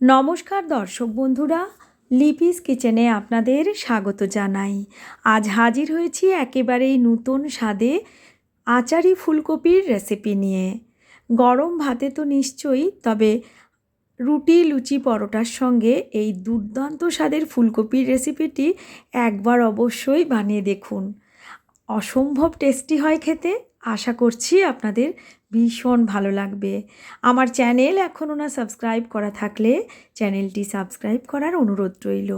নমস্কার দর্শক বন্ধুরা, লিপিস কিচেনে আপনাদের স্বাগত জানাই। আজ হাজির হয়েছি একেবারেই নূতন স্বাদে আচারি ফুলকপির রেসিপি নিয়ে। গরম ভাতে তো নিশ্চয়ই, তবে রুটি, লুচি, পরোটার সঙ্গে এই দুর্দান্ত স্বাদের ফুলকপির রেসিপিটি একবার অবশ্যই বানিয়ে দেখুন। অসম্ভব টেস্টি হয় খেতে। আশা করছি আপনাদের ভীষণ ভালো লাগবে। আমার চ্যানেল এখনও না সাবস্ক্রাইব করা থাকলে চ্যানেলটি সাবস্ক্রাইব করার অনুরোধ রইল।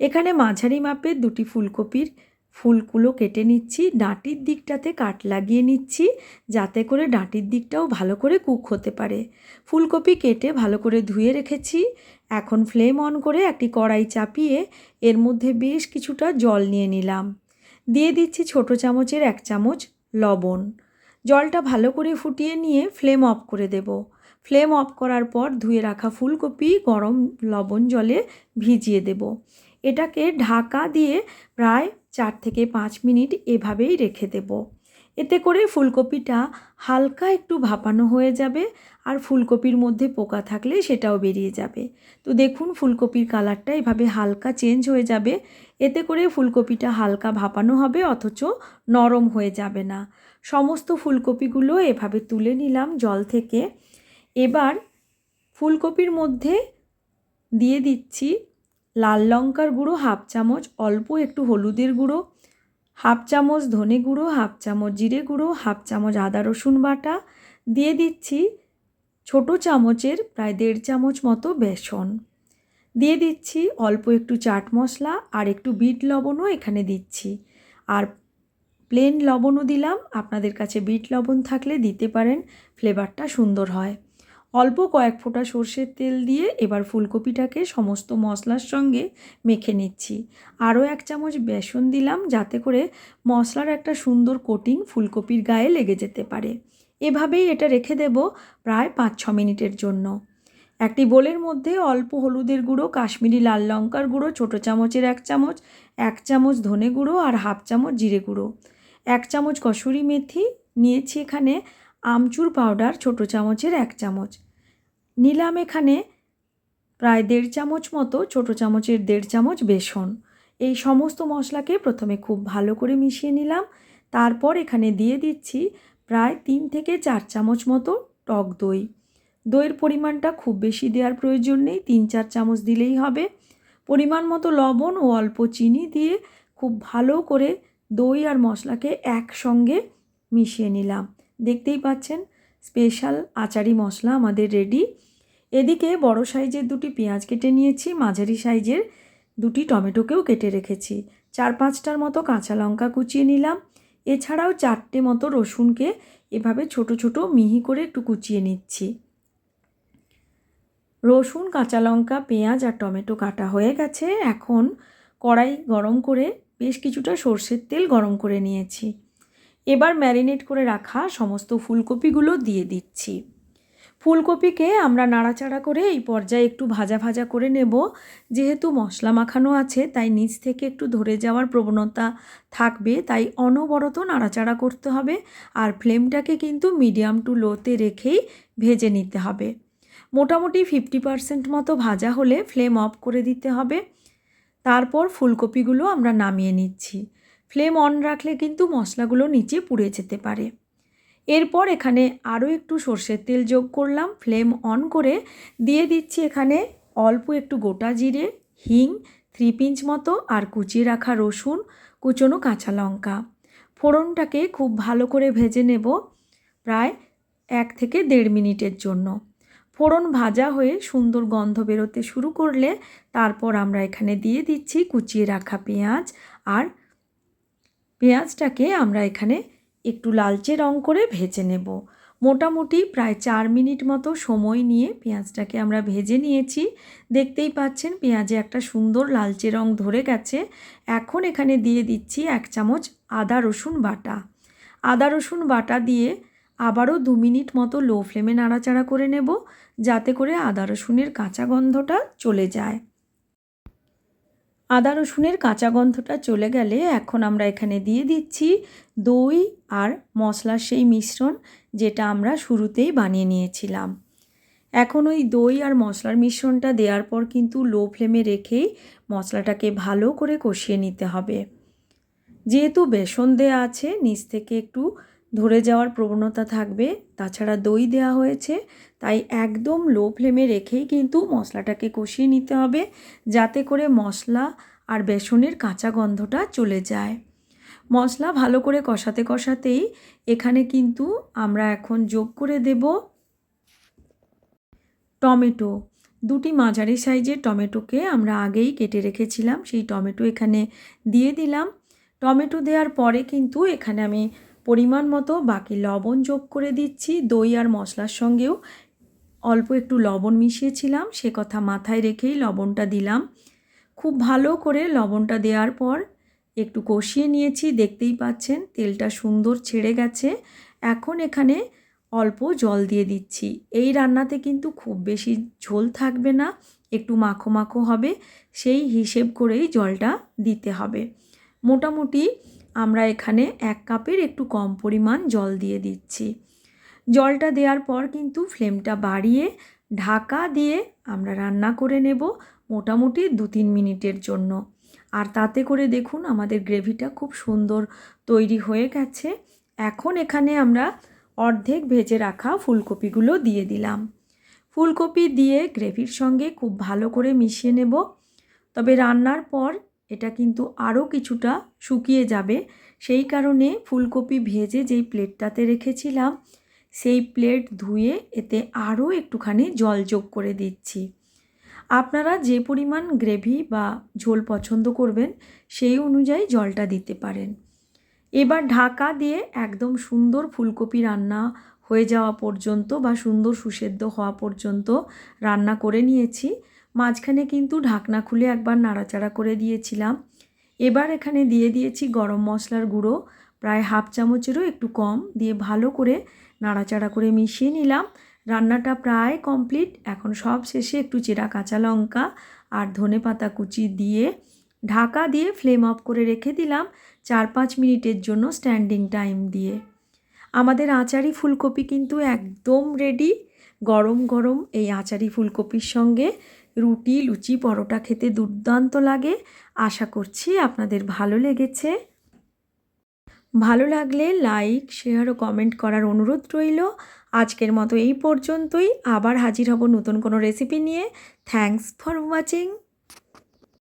এখানে মাঝারি মাপের দুটি ফুলকপির ফুলগুলো কেটে নিচ্ছি, ডাঁটির দিকটাতে কাট লাগিয়ে নিচ্ছি যাতে করে ডাঁটির দিকটাও ভালো করে কুক হতে পারে। ফুলকপি কেটে ভালো করে ধুয়ে রেখেছি, এখন ফ্লেম অন করে একটি কড়াই চাপিয়ে এর মধ্যে বেশ কিছুটা জল নিয়ে নিলাম। দিয়ে দিচ্ছি ছোট চামচের এক চামচ লবণ। জলটা ভালো করে ফুটিয়ে নিয়ে ফ্লেম অফ করে দেব। ফ্লেম অফ করার পর ধুয়ে রাখা ফুলকপি, গরম লবণ জলে ভিজিয়ে দেব। এটাকে ঢাকা দিয়ে প্রায় চার থেকে পাঁচ মিনিট এভাবেই রেখে দেব। এতে করে ফুলকপিটা হালকা একটু ভাপানো হয়ে যাবে আর ফুলকপির মধ্যে পোকা থাকলে সেটাও বেরিয়ে যাবে। তো দেখুন ফুলকপির কালারটা এভাবে হালকা চেঞ্জ হয়ে যাবে। এতে করে ফুলকপিটা হালকা ভাপানো হবে, অথচ নরম হয়ে যাবে না। সমস্ত ফুলকপিগুলো এভাবে তুলে নিলাম জল থেকে। এবার ফুলকপির মধ্যে দিয়ে দিচ্ছি লাল লঙ্কার গুঁড়ো, হাফ চামচ, অল্প একটু হলুদের গুঁড়ো। হাফ চামচ ধনে গুঁড়ো, হাফ চামচ জিরে গুঁড়ো, হাফ চামচ আদা রসুন বাটা। দিয়ে দিচ্ছি ছোট চামচের প্রায় দেড় চামচ মতো বেসন। দিয়ে দিচ্ছি অল্প একটু চাট মশলা আর একটু বিট লবণও এখানে দিচ্ছি। আর প্লেন লবণও দিলাম। আপনাদের কাছে বিট লবণ থাকলে দিতে পারেন, ফ্লেভারটা সুন্দর হয়। অল্প কয়েক ফোঁটা সর্ষের তেল দিয়ে এবার ফুলকপিটাকে সমস্ত মশলার সঙ্গে মেখে নিচ্ছি। আরও এক চামচ বেসন দিলাম যাতে করে মশলার একটা সুন্দর কোটিং ফুলকপির গায়ে লেগে যেতে পারে। এভাবেই এটা রেখে দেব প্রায় পাঁচ ছ মিনিটের জন্য। একটি বোলের মধ্যে অল্প হলুদের গুঁড়ো, কাশ্মীরি লাল লঙ্কার গুঁড়ো, ছোটো চামচের এক চামচ এক চামচ ধনে গুঁড়ো আর হাফ চামচ জিরে গুঁড়ো। এক চামচ কসুরি মেথি নিয়েছি এখানে আমচুর পাউডার ছোটো চামচের এক চামচ। নিলাম এখানে প্রায় দেড় চামচ মতো, ছোটো চামচের দেড় চামচ বেসন। এই সমস্ত মশলাকে প্রথমে খুব ভালো করে মিশিয়ে নিলাম। তারপর এখানে দিয়ে দিচ্ছি প্রায় তিন থেকে চার চামচ মতো টক দই। দইয়ের পরিমাণটা খুব বেশি দেওয়ার প্রয়োজন নেই, তিন চার চামচ দিলেই হবে। পরিমাণ মতো লবণ ও অল্প চিনি দিয়ে খুব ভালো করে দই আর মশলাকে একসঙ্গে মিশিয়ে নিলাম। দেখতেই পাচ্ছেন স্পেশাল আচারি মশলা আমাদের রেডি এদিকে বড় সাইজের দুটি পেঁয়াজ কেটে নিয়েছি, মাঝারি সাইজের দুটি টমেটোকেও কেটে রেখেছি। চার পাঁচটার মতো কাঁচা লঙ্কা কুচিয়ে নিলাম। এছাড়াও চারটে মতো রসুনকে এভাবে ছোট ছোট মিহি করে একটু কুচিয়ে নিচ্ছি। রসুন, কাঁচা লঙ্কা, পেঁয়াজ আর টমেটো কাটা হয়ে গেছে। এখন কড়াই গরম করে বেশ কিছুটা সর্ষের তেল গরম করে নিয়েছি। এবার ম্যারিনেট করে রাখা সমস্ত ফুলকপিগুলো দিয়ে দিচ্ছি। ফুলকপিকে আমরা নাড়াচাড়া করে এই পর্যায়ে একটু ভাজা ভাজা করে নেব। যেহেতু মশলা মাখানো আছে, তাই নিচ থেকে একটু ধরে যাওয়ার প্রবণতা থাকবে, তাই অনবরত নাড়াচাড়া করতে হবে আর ফ্লেমটাকে কিন্তু মিডিয়াম টু লোতে রেখেই ভেজে নিতে হবে। মোটামুটি ফিফটি পারসেন্ট মতো ভাজা হলে ফ্লেম অফ করে দিতে হবে। তারপর ফুলকপিগুলো আমরা নামিয়ে নিচ্ছি। ফ্লেম অন রাখলে কিন্তু মশলাগুলো নিচে পুড়ে যেতে পারে। এরপর এখানে আরও একটু সর্ষের তেল যোগ করলাম, ফ্লেম অন করে দিয়ে দিচ্ছি এখানে অল্প একটু গোটা জিরে, হিং, থ্রি পিঞ্চ মতো, আর কুচিয়ে রাখা রসুন, কুচনো কাঁচা লঙ্কা। ফোড়নটাকে খুব ভালো করে ভেজে নেব প্রায় এক থেকে দেড় মিনিটের জন্য। ফোড়ন ভাজা হয়ে সুন্দর গন্ধ বেরোতে শুরু করলে তারপর আমরা এখানে দিয়ে দিচ্ছি কুচিয়ে রাখা পেঁয়াজ আর পেঁয়াজটাকে আমরা এখানে একটু লালচে রং করে ভেজে নেব। মোটামুটি প্রায় চার মিনিট মতো সময় নিয়ে পেঁয়াজটাকে আমরা ভেজে নিয়েছি। দেখতেই পাচ্ছেন পেঁয়াজে একটা সুন্দর লালচে রং ধরে গেছে। এখন এখানে দিয়ে দিচ্ছি এক চামচ আদা রসুন বাটা। আদা রসুন বাটা দিয়ে আবারও দু মিনিট মতো লো ফ্লেমে নাড়াচাড়া করে নেব, যাতে করে আদা রসুনের কাঁচা গন্ধটা চলে যায়। আদা রসুনের কাঁচা গন্ধটা চলে গেলে এখন আমরা এখানে দিয়ে দিচ্ছি দই আর মশলার সেই মিশ্রণ যেটা আমরা শুরুতেই বানিয়ে নিয়েছিলাম। এখন ওই দই আর মশলার মিশ্রণটা দেওয়ার পর কিন্তু লো ফ্লেমে রেখেই মশলাটাকে ভালো করে কষিয়ে নিতে হবে। যেহেতু বেসন দেওয়া আছে, নিচ থেকে একটু ধরে যাওয়ার প্রবণতা থাকবে। তাছাড়া দই দেওয়া হয়েছে, তাই একদম লো ফ্লেমে রেখেই কিন্তু মশলাটাকে কষিয়ে নিতে হবে, যাতে করে মশলা আর বেসনের কাঁচা গন্ধটা চলে যায়। মশলা ভালো করে কষাতে কষাতেই এখানে কিন্তু আমরা এখন যোগ করে দেব টমেটো। দুটি মাঝারি সাইজের টমেটোকে আমরা আগেই কেটে রেখেছিলাম, সেই টমেটো এখানে দিয়ে দিলাম। টমেটো দেওয়ার পরে কিন্তু এখানে আমি পরিমাণ মতো বাকি লবণ যোগ করে দিচ্ছি। দই আর মশলার সঙ্গেও অল্প একটু লবণ মিশিয়েছিলাম, সে কথা মাথায় রেখেই লবণটা দিলাম। খুব ভালো করে লবণটা দেওয়ার পর একটু কষিয়ে নিয়েছি, দেখতেই পাচ্ছেন তেলটা সুন্দর ছেড়ে গেছে। এখন এখানে অল্প জল দিয়ে দিচ্ছি। এই রান্নাতে কিন্তু খুব বেশি ঝোল থাকবে না, একটু মাখো মাখো হবে, সেই হিসেব করেই জলটা দিতে হবে। মোটামুটি আমরা এখানে এক কাপের একটু কম পরিমাণ জল দিয়ে দিচ্ছি। জলটা দেওয়ার পর কিন্তু ফ্লেমটা বাড়িয়ে ঢাকা দিয়ে আমরা রান্না করে নেব মোটামুটি দু তিন মিনিটের জন্য। আর তাতে করে দেখুন আমাদের গ্রেভিটা খুব সুন্দর তৈরি হয়ে গেছে। এখন এখানে আমরা অর্ধেক ভেজে রাখা ফুলকপিগুলো দিয়ে দিলাম। ফুলকপি দিয়ে গ্রেভির সঙ্গে খুব ভালো করে মিশিয়ে নেব। তবে রান্নার পর এটা কিন্তু আরও কিছুটা শুকিয়ে যাবে। সেই কারণে ফুলকপি ভেজে যেই প্লেটটাতে রেখেছিলাম, সেই প্লেট ধুয়ে এতে আরও একটুখানি জল যোগ করে দিচ্ছি। আপনারা যে পরিমাণ গ্রেভি বা ঝোল পছন্দ করবেন, সেই অনুযায়ী জলটা দিতে পারেন। এবার ঢাকা দিয়ে একদম সুন্দর ফুলকপি রান্না হয়ে যাওয়া পর্যন্ত বা সুন্দর সুসেদ্ধ হওয়া পর্যন্ত রান্না করে নিয়েছি। মাঝখানে কিন্তু ঢাকনা খুলে একবার নাড়াচাড়া করে দিয়েছিলাম। এবার এখানে দিয়ে দিয়েছি গরম মশলার গুঁড়ো, প্রায় হাফ চামচেরও একটু কম, দিয়ে ভালো করে নাড়াচাড়া করে মিশিয়ে নিলাম। রান্নাটা প্রায় কমপ্লিট। এখন সব শেষে একটু চেরা কাঁচা লঙ্কা আর ধনে পাতা কুচি দিয়ে ঢাকা দিয়ে ফ্লেম অফ করে রেখে দিলাম চার পাঁচ মিনিটের জন্য স্ট্যান্ডিং টাইম দিয়ে। আমাদের আচারি ফুলকপি কিন্তু একদম রেডি গরম গরম এই আচারি ফুলকপির সঙ্গে রুটি, লুচি, পরোটা খেতে দুর্দান্ত লাগে। আশা করছি আপনাদের ভালো লেগেছে। ভালো লাগলে লাইক, শেয়ার ও কমেন্ট করার অনুরোধ রইল। আজকের মতো এই পর্যন্তই। আবার হাজির হব নতুন কোনো রেসিপি নিয়ে। Thanks for watching.